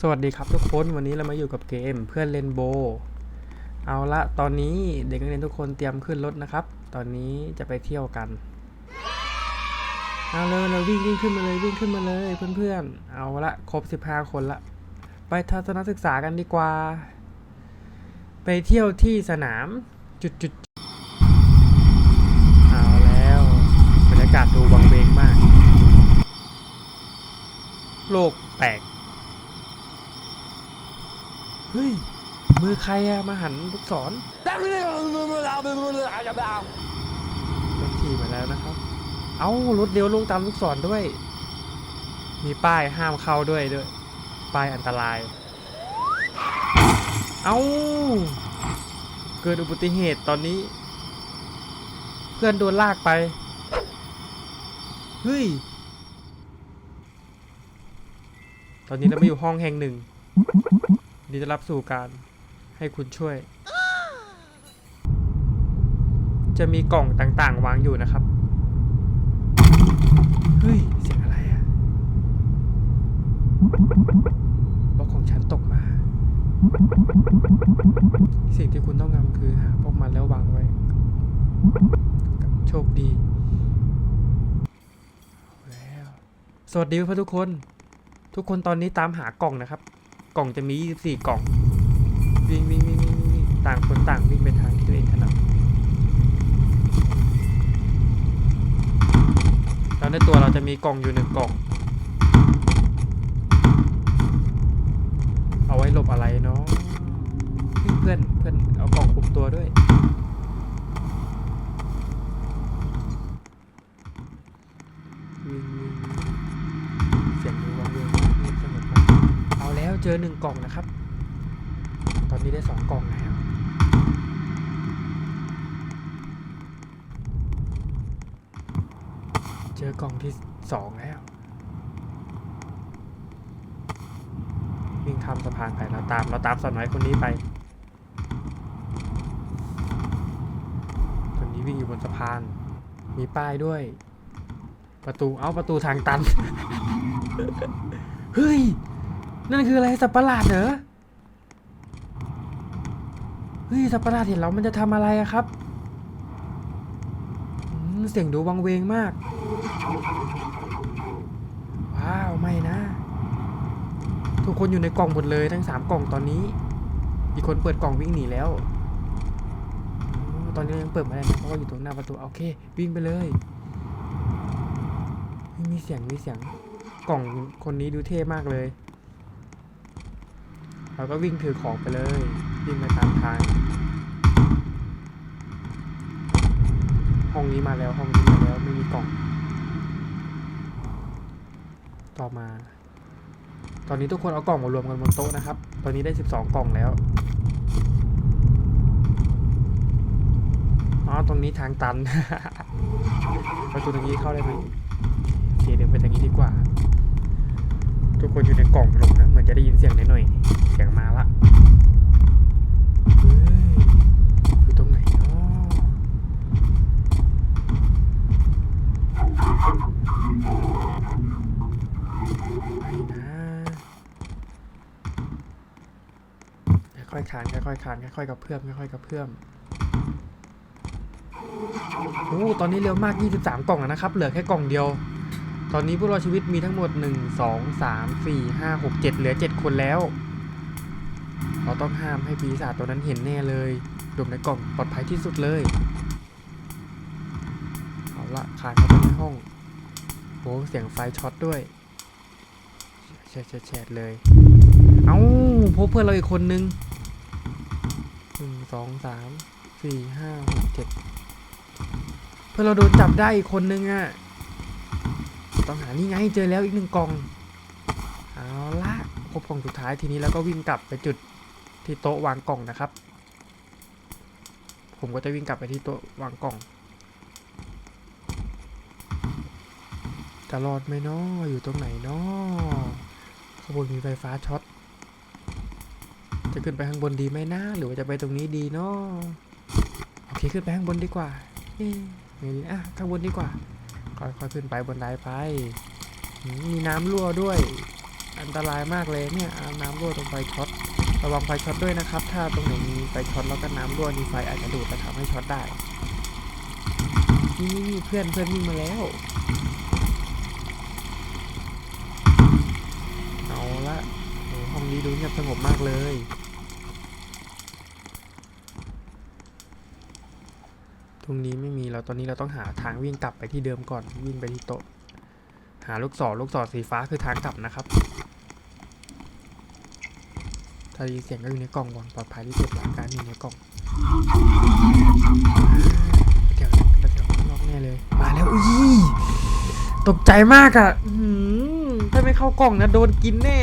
สวัสดีครับทุกคนวันนี้เรามาอยู่กับเกมเพื่อนเลนโบเอาละตอนนี้เด็กนักเรียนทุกคนเตรียมขึ้นรถนะครับ ตอนนี้จะไปเที่ยวกันเอาเลยเราวิ่งวิ่งขึ้นมาเลยวิ่งขึ้นมาเลยเพื่อนๆเอาละครบ 15 คนละ ไปทัศนศึกษากันดีกว่า ไปเที่ยวที่สนามจุดจุดเอาแล้วบรรยากาศดูวังเวงมาก โลกแตก ฮ้ย มือใครอะมาหันลูกศรรถขี่มาแล้วนะครับ เอ้ารถเร็วลงตามลูกศรด้วย มีป้ายห้ามเข้าด้วยด้วย ป้ายอันตราย เอ้า เกิดอุบัติเหตุตอนนี้ เพื่อนโดนลากไป เฮ้ย ตอนนี้เรามาอยู่ห้องแห่งหนึ่ง ดีต้อนรับสู่การให้คุณช่วย จะมีกล่องต่างๆ วางอยู่นะครับ เฮ้ย เสียงอะไรอะบล็อกของฉันตกมา สิ่งที่คุณต้องทำคือหาพวกมันแล้ววางไว้ โชคดี แล้ว สวัสดีเพื่อนทุกคน ทุกคนตอนนี้ตามหากล่องนะครับ กล่องจะมี 24 กล่อง วิ่งวิ่งวิ่งวิ่งวิ่งต่างคนต่างวิ่งไปทางที่ตัวเองถนัดแล้วในตัวเราจะมีกล่องอยู่หนึ่งกล่อง เอาไว้หลบอะไรเนาะเฮ้ยเพื่อนเพื่อนเอากล่องคุมตัวด้วย วิ่งวิ่งวิ่งเสียงดูวังเวงมากเงียบสงบมาก เจอหนึ่งกล่องนะครับ ตอนนี้ได้สองกล่องแล้วเจอกล่องที่สองแล้ววิ่งข้ามสะพานไปเราตามเราตามสาวน้อยคนนี้ไปคนนี้วิ่งอยู่บนสะพาน มีป้ายด้วย ประตูเอาประตูทางตัน เฮ้ย นั่นคืออะไรสัตว์ประหลาดเหรอเฮ้ยสัตว์ประหลาดเห็นเรามันจะทำอะไรอะครับเสียงดูวังเวงมาก ว้าวไม่นะ ทุกคนอยู่ในกล่องหมดเลยทั้งสามกล่องตอนนี้ อีกคนเปิดกล่องวิ่งหนีแล้ว ตอนนี้ยังเปิดไม่ได้นะเพราะว่าอยู่ตรงหน้าประตูโอเค วิ่งไปเลยมีเสียงมีเสียงกล่องคนนี้ดูเท่มากเลย เราก็วิ่งถือของไปเลย วิ่งไปตามทาง ห้องนี้มาแล้วห้องนี้มาแล้วไม่มีกล่อง ต่อมา ตอนนี้ทุกคนเอากล่องมารวมกันบนโต๊ะนะครับ ตอนนี้ได้ 12 กล่องแล้วอ๋อตรงนี้ทางตันประตูตรงนี้เข้าได้ไหมโอเคเดินไปทางนี้ดีกว่า ทุกคนอยู่ในกล่องหลงนะ เหมือนจะได้ยินเสียงหน่อยๆเสียงมาละเฮ้ยอยู่ตรงไหนเนาะไปนะค่อยๆคานค่อยๆคานค่อยๆกับเพื่อมค่อยๆกับเพื่อมโอ้ตอนนี้เร็วมาก 23 กล่องแล้วนะครับ เหลือแค่กล่องเดียว ตอนนี้ผู้รอดชีวิตมีทั้งหมด 1 2 3 4 5 6 7 เหลือ 7 คนแล้ว เราต้องห้ามให้ปีศาจตัวนั้นเห็นแน่เลยหลบในกล่องปลอดภัยที่สุดเลย เอาละคานเข้าไปในห้องโอ้เสียงไฟช็อตด้วยแชดแชดเลย เอ้าพบเพื่อนเราอีกคนนึงหนึ่งสองสามสี่ห้าหกเจ็ดเพื่อนเราโดนจับได้อีกคนนึงอะ่ะ ต้องหานี่ไงเจอแล้วอีกหนึ่งกล่องเอาละครบกล่องสุดท้ายทีนี้แล้วก็วิ่งกลับไปจุดที่โต๊ะวางกล่องนะครับ ผมก็จะวิ่งกลับไปที่โต๊ะวางกล่องจะรอดไหมเนาะอยู่ตรงไหนเนาะข้างบนมีไฟฟ้าช็อตจะขึ้นไปข้างบนดีไหมนะหรือว่าจะไปตรงนี้ดีเนาะโอเคขึ้นไปข้างบนดีกว่าเอ๊ะไงดีอะข้างบนดีกว่า ค่อยๆขึ้นไปบนไดไปมมีน้ำรั่วด้วย อันตรายมากเลยเนี่ยน้ำรั่วตรงไฟช็อต ระวังไฟช็อตด้วยนะครับ ถ้าตรงไหนมีไฟช็อตแล้วก็น้ำรั่วนี่ไฟอาจจะดูดและทำให้ช็อตได้ นี่นี่เพื่อนเพื่อนวิ่งมาแล้ว เอาละห้องนี้ดูเงียบสงบมากเลย ตรงนี้ไม่มีเราตอนนี้เราต้องหาทางวิ่งกลับไปที่เดิมก่อนวิ่งไปที่โต๊ะ หาลูกศรลูกศรสีฟ้าคือทางกลับนะครับถ้าด้ยินเสียงก็อยู่ในกล่องก่อนปลอดภัยที่สุดหลังการอยู่ในกล่องเดี๋ยวเดี๋ยวล็อกแน่เลย มาแล้วอุ้ยตกใจมากอะถ้าไม่เข้ากล่องนะโดนกินแน่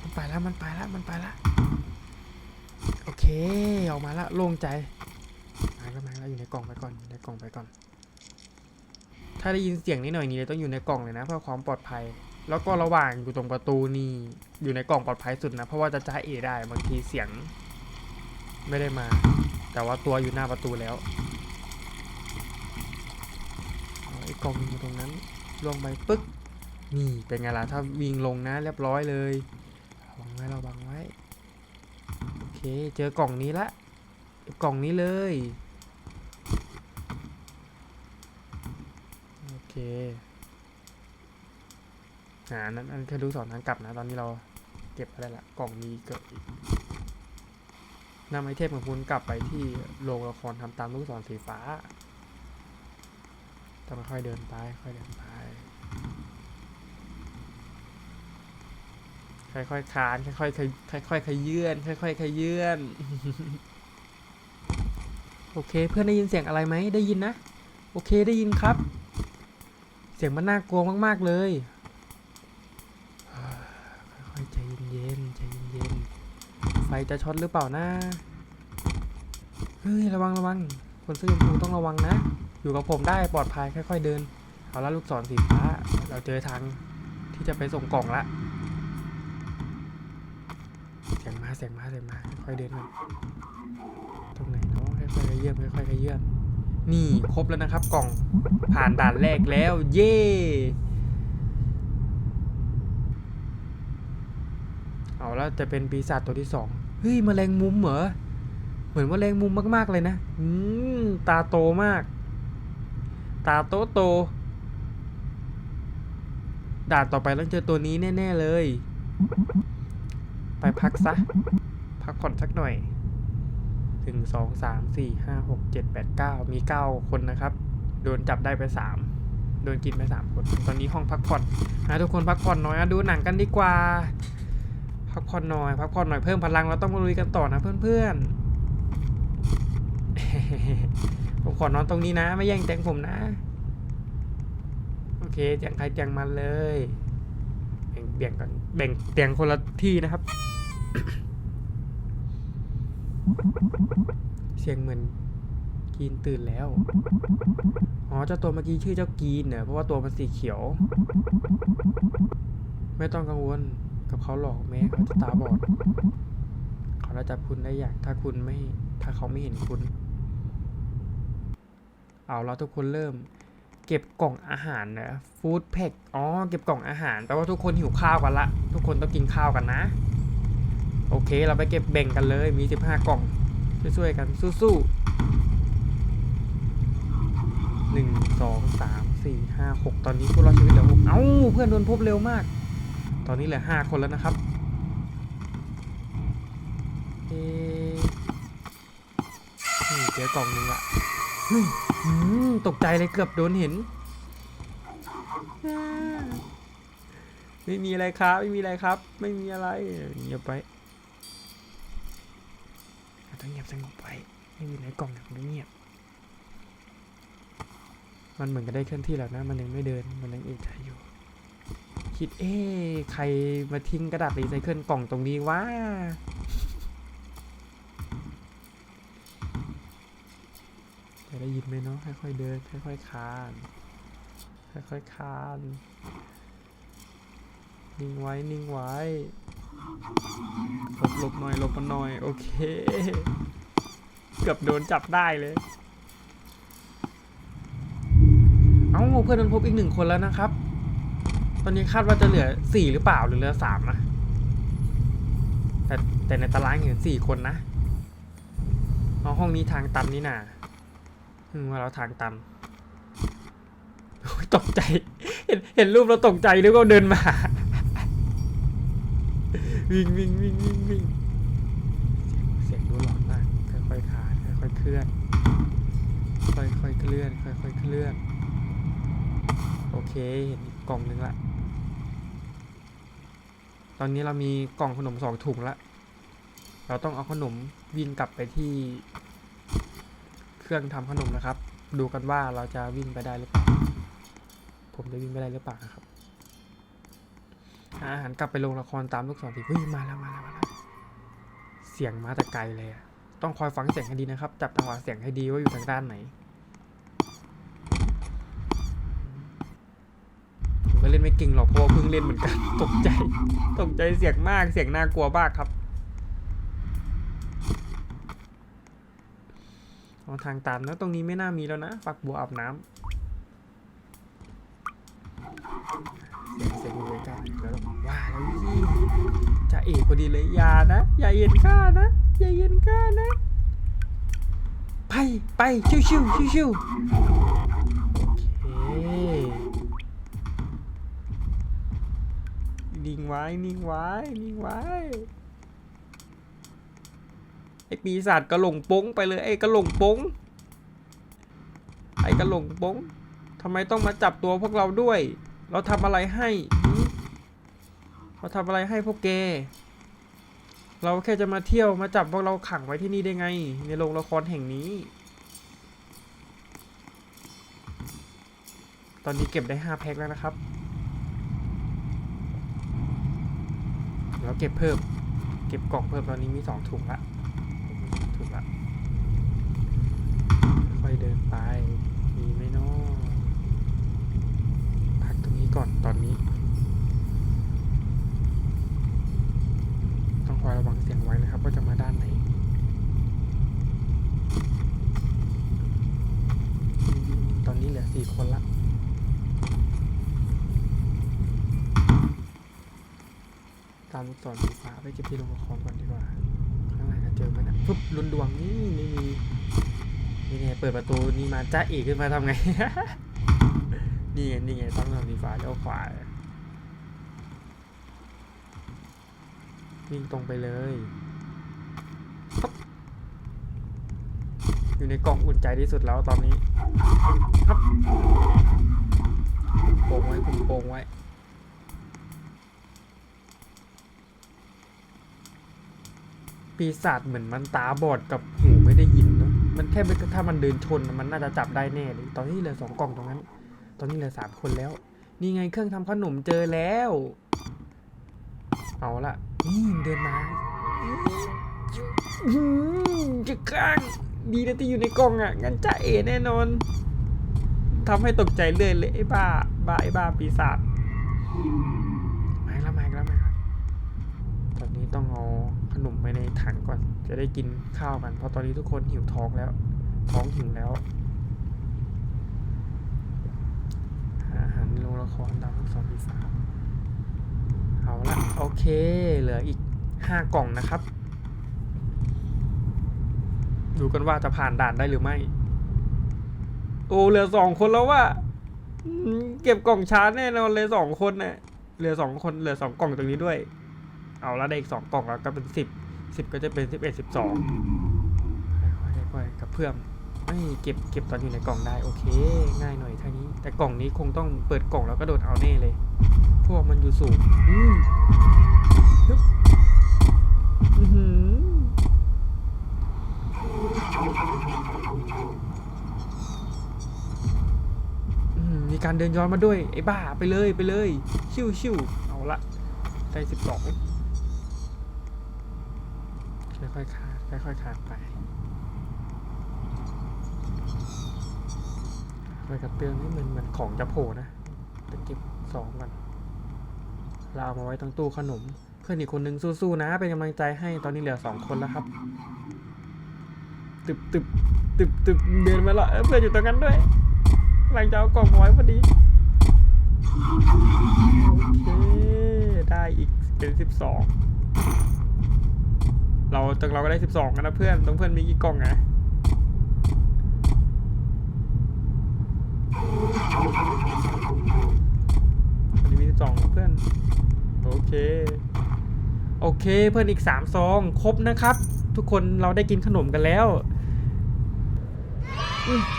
มันไปแล้วมันไปแล้วมันไปแล้ว โอเคออกมาละโล่งใจมาแล้วมาแล้วอยู่ในกล่องไปก่อนอยู่ในกล่องไปก่อน ถ้าได้ยินเสียงนิดหน่อยนี่เลยต้องอยู่ในกล่องเลยนะ เพื่อความปลอดภัย แล้วก็ระหว่างอยู่ตรงประตูนี่อยู่ในกล่องปลอดภัยสุดนะ เพราะว่าจะจ้าเอได้บางทีเสียง ไม่ได้มา แต่ว่าตัวอยู่หน้าประตูแล้วเอไอ้กล่องอยู่ตรงนั้นลงไปปึ๊กนี่เป็นไงล่ะถ้าวิ่งลงนะเรียบร้อยเลยระวังไว้ระวังไว้ โอเค เจอกล่องนี้ละกล่องนี้เลย โอเคอ่านั่นนั่นแค่ดูสอนทางกลับนะ ตอนนี้เราเก็บไปได้ละ กล่องมีเกิดอีกนำไอเทมของคุณกลับไปที่โรงละครทำตามลูกศรสีฟ้าต้องค่อยเดินไป ค่อยเดินไป ค่อยๆคานค่อยๆขยค่อยๆขยื่นค่อยๆขยื่นโอเค เพื่อนได้ยินเสียงอะไรไหมได้ยินนะ โอเคได้ยินครับ เสียงมันน่ากลัวมากๆเลยค่อยๆใจเย็นๆใจเย็นๆไฟจะช็อตหรือเปล่านะเฮ้ยระวังระวังคนเสื้อชมพูต้องระวังนะ อยู่กับผมได้ปลอดภัยค่อย ๆ เดินเอาละลูกศรสีฟ้า เราเจอทางที่จะไปส่งกล่องละ เสียงมาเสียงมาเสียงมาค่อยเดินมาตรงไหนเนาะค่อยๆขยื่นค่อยๆขยื่นนี่ครบแล้วนะครับกล่องผ่านด่านแรกแล้ว เย้เอาแล้วจะเป็นปีศาจตัวที่สองเฮ้ยแมลงมุมเหรอเหมือนแมลงมุมมากๆเลยนะอืมตาโตมาก ตาโตโตด่านต่อไปต้องเจอตัวนี้แน่ ๆ เลย ไปพักซะ พักผ่อนสักหน่อยถึงสองสามสี่ห้าหกเจ็ดแปดเก้ามีเก้าคนนะครับ โดนจับได้ไปสามโดนกินไปสามคน ตอนนี้ห้องพักผ่อนนะทุกคนพักผ่อนหน่อยดูหนังกันดีกว่า พักผ่อนหน่อย พักผ่อนหน่อยเพิ่มพลังเราต้องมาลุยกันต่อนะเพื่อนๆผมขอนอนตรงนี้นะ ไม่แย่งเตียงผมนะ โอเคเตียงใครเตียงมันเลย แบ่งเตียงกันแบ่งเตียงคนละที่นะครับ เสียงเหมือนกีนตื่นแล้ว อ๋อ เจ้าตัวเมื่อกี้ชื่อเจ้ากีนเนี่ยเพราะว่าตัวมันสีเขียว ไม่ต้องกังวลกับเขาหรอกแม้เขาจะตาบอด เขาจะจับคุณได้อย่าง ถ้าคุณไม่ ถ้าเขาไม่เห็นคุณ เอาแล้วทุกคนเริ่ม เก็บกล่องอาหารนะฟู้ดแพ็กอ๋อ เก็บกล่องอาหาร แปลว่าทุกคนหิวข้าวกันละ ทุกคนต้องกินข้าวกันนะ เค เราไปเก็บแบ่งกันเลย มี 15 กล่อง ช่วยๆกันสู้ๆหนึ่งสองสามสี่ห้าหกตอนนี้ผู้รอดชีวิตเหลือหกเอ้า เพื่อนโดนพบเร็วมาก ตอนนี้เหลือห้าคนแล้วนะครับเอ๊ะนี่เจอกล่องหนึ่งละเฮ้ยอืมตกใจเลยเกือบโดนเห็น ไม่มีอะไรครับ ไม่มีอะไรครับ ไม่มีอะไรเงียบไป ต้องเงียบสงบไปไม่มีในกล่องอย่างเงียบ มันเหมือนกับได้เคลื่อนที่แล้วนะ มันยังไม่เดิน มันยังเอกใจอยู่ คิดเอ๊ะใครมาทิ้งกระดาษรีไซเคิลกล่องตรงนี้วะจะได้ยินไหมเนาะ ค่อยๆเดิน ค่อยๆคานค่อยๆคานนิ่งไว้ นิ่งไว้ หลบหลบหน่อยหลบมาหน่อยโอเค เกือบโดนจับได้เลย เอ้าเพื่อนโดนพบอีกหนึ่งคนแล้วนะครับ ตอนนี้คาดว่าจะเหลือสี่หรือเปล่าหรือเหลือสามนะแต่แต่ในตารางเห็นสี่คนนะเอาห้องนี้ทางตันนี่นาว่าเราทางตันตกใจ เห็นเห็นรูปเราตกใจนึกว่าเดินมา วิ่งวิ่งวิ่งวิ่งวิ่งเสียงเสียงดูหลอนมากค่อยๆคลานค่อยๆเคลื่อน ค่อยๆเคลื่อน ค่อยๆเคลื่อน โอเค เห็นอีกกล่องหนึงละ ตอนนี้เรามีกล่องขนมสองถุงละ เราต้องเอาขนมวิ่งกลับไปที่ เครื่องทำขนมนะครับ ดูกันว่าเราจะวิ่งไปได้หรือเปล่า ผมจะวิ่งไปได้หรือเปล่านะครับ อาหารกลับไปลงละครตามลูกศรทีเฮ้ยมาแล้วมาแล้วมาแล้วเสียงมาแต่ไกลเลยต้องคอยฟังเสียงให้ดีนะครับ จับจังหวะเสียงให้ดีว่าอยู่ทางด้านไหนผมก็เล่นไม่เก่งหรอกเพราะว่าเพิ่งเล่นเหมือนกันตกใจตกใจเสียงมากเสียงน่ากลัวมากครับทางตันแล้วตรงนี้ไม่น่ามีแล้วนะฝักบัวอาบน้ำเสี ยงเสียงอยู่ใกล้ๆแล้วเราว่าแล้วยี่จะเอกพอดีเลยอย่านะ อย่าเย็นข้านะ อย่าเย็นข้านะ ไปไปชิวชิวชิวชิวโอเคนิ่งไว้นิ่งไว้นิ่งไว้ไอปีศาจกระหลงป้งไปเลยไอกระหลงป้งไอกระหลงป้งทำไมต้องมาจับตัวพวกเราด้วย เราทำอะไรให้ เราทำอะไรให้พวกแก เราแค่จะมาเที่ยวมาจับพวกเราขังไว้ที่นี่ได้ไง ในโรงละครแห่งนี้ ตอนนี้เก็บได้ห้าแพ็คแล้วนะครับแล้วเก็บเพิ่ม เก็บกล่องเพิ่มตอนนี้มีสองถุงละถุงละ ค่อยเดินไป มีไหมเนาะพักตรงนี้ก่อนตอนนี้ ต้องคอยระวังเสียงไว้นะครับว่าจะมาด้านไหน ตอนนี้เหลือสี่คนละ ตามลูกศรสีฟ้าไปเก็บที่โรงละครก่อนดีกว่า ข้างในจะเจอไหมนะปุ๊บลุนดวงนี่ไม่มีนี่ไงเปิดประตูนี่มาจ้าเอกขึ้นมาทำไง นี่ไงนี่ไงต้องทำสีฟ้าเลี้ยวขวาวิ่งตรงไปเลยอยู่ในกล่องอุ่นใจที่สุดแล้วตอนนี้ครับโป่งไว้คุมโป่งไว้ ปีศาจเหมือนมันตาบอดกับหูไม่ได้ยินเนาะมันแค่เป็นถ้ามันเดินชนมันน่าจะจับได้แน่เลยตอนนี้เหลือสองกล่องตรงนั้น ตอนนี้เหลือสามคนแล้ว นี่ไงเครื่องทำขนมเจอแล้ว เอาละนี่เดินมาจะข้างดีนะที่อยู่ในกล่องอะงั้นจะเอแน่นอนทำให้ตกใจเลยเลยไอ้บ้าบ้าไอ้บ้าปีศาจ นมไปในถังก่อน จะได้กินข้าวกัน เพราะตอนนี้ทุกคนหิวท้องแล้ว ท้องหิวแล้วอาหารโรงละครตามลูกศรสีฟ้าเอาละโอเค เหลืออีกห้ากล่องนะครับ ดูกันว่าจะผ่านด่านได้หรือไม่ โอ้เหลือสองคนแล้วว่าเก็บกล่องช้าแน่นอนเลยสองคนน่ะเหลือสองคนเหลือสองกล่องตรงนี้ด้วย เอาแล้วได้อีกสองกล่องแล้วก็เป็นสิบสิบก็จะเป็นสิบเอ็ดสิบสองค่อยๆกับเพื่อมไม่เก็บเก็บตอนอยู่ในกล่องได้โอเค ง่ายหน่อยเท่านี้ แต่กล่องนี้คงต้องเปิดกล่องแล้วก็โดดเอาแน่เลย พวกมันอยู่สูงอืมมีการเดินย้อนมาด้วยไอ้บ้าไปเลยไปเลย ชิวชิวเอาละได้สิบสอง ค่อยๆคานค่อยๆคานไปไปกับเตืองนี่มือนเหมือนของจะโผล่นะแต่เก็บสองกันเราเอามาไว้ตรงตู้ขนม เพื่อนอีกคนนึงสู้ๆนะ เป็นกำลังใจให้ตอนนี้เหลือสองคนแล้วครับ ตึบตึบตึบตึบเดินมาละเอ้ยเพื่อนอยู่ตรงนั้นด้วยกำลังจะเอากล่องไว้พอดีโอเค ได้อีกเป็นสิบสอง เราตึงเราก็ได้สิบสองกันนะเพื่อนต้องเพื่อนมีกี่กล่องไงอันนี้มีสิบสองเพื่อน โอเค โอเคเพื่อนอีกสามซอง ครบนะครับ ทุกคนเราได้กินขนมกันแล้ว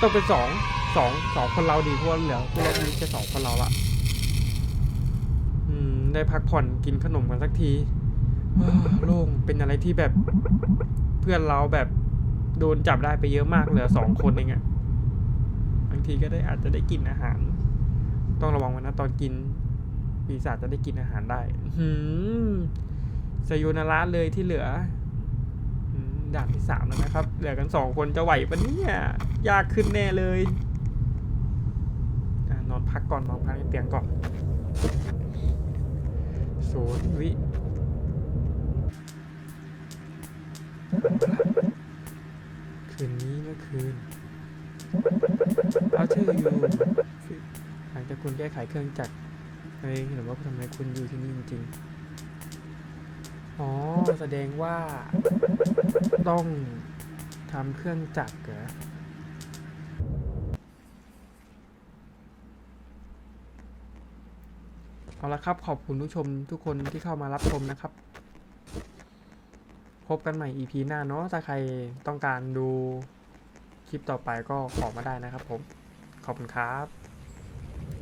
ต้องเป็นสองสองสองคนเราดีเพราะว่าเหลือเพื่อนมีแค่สองคนเราละอืม ได้พักผ่อนกินขนมกันสักที โล่งเป็นอะไรที่แบบเพื่อนเราแบบโดนจับได้ไปเยอะมากเหลือสองคนเองอะบางทีก็ได้อาจจะได้กินอาหาร ต้องระวังไว้นะตอนกินปีศาจจะได้กินอาหารได้หืมสยนาระเลยที่เหลือด่านที่สามแล้วนะครับ เหลือกันสองคนจะไหวปะเนี่ย ยากขึ้นแน่เลยอนอนพักก่อนนอนพักในเตียงก่อนศูนย์วิ คืนนี้เมื่อคืนเอาชื่ออยู่หลังจากคุณแก้ไขเครื่องจักรเองหรือว่าทำไมคุณอยู่ที่นี่จริงๆอ๋อแสดงว่าต้องทำเครื่องจักรเหรอเอาละครับขอบคุณผู้ชมทุกคนที่เข้ามารับชมนะครับ พบกันใหม่ EP หน้าเนาะถ้าใครต้องการดูคลิปต่อไปก็ขอมาได้นะครับผม ขอบคุณครับ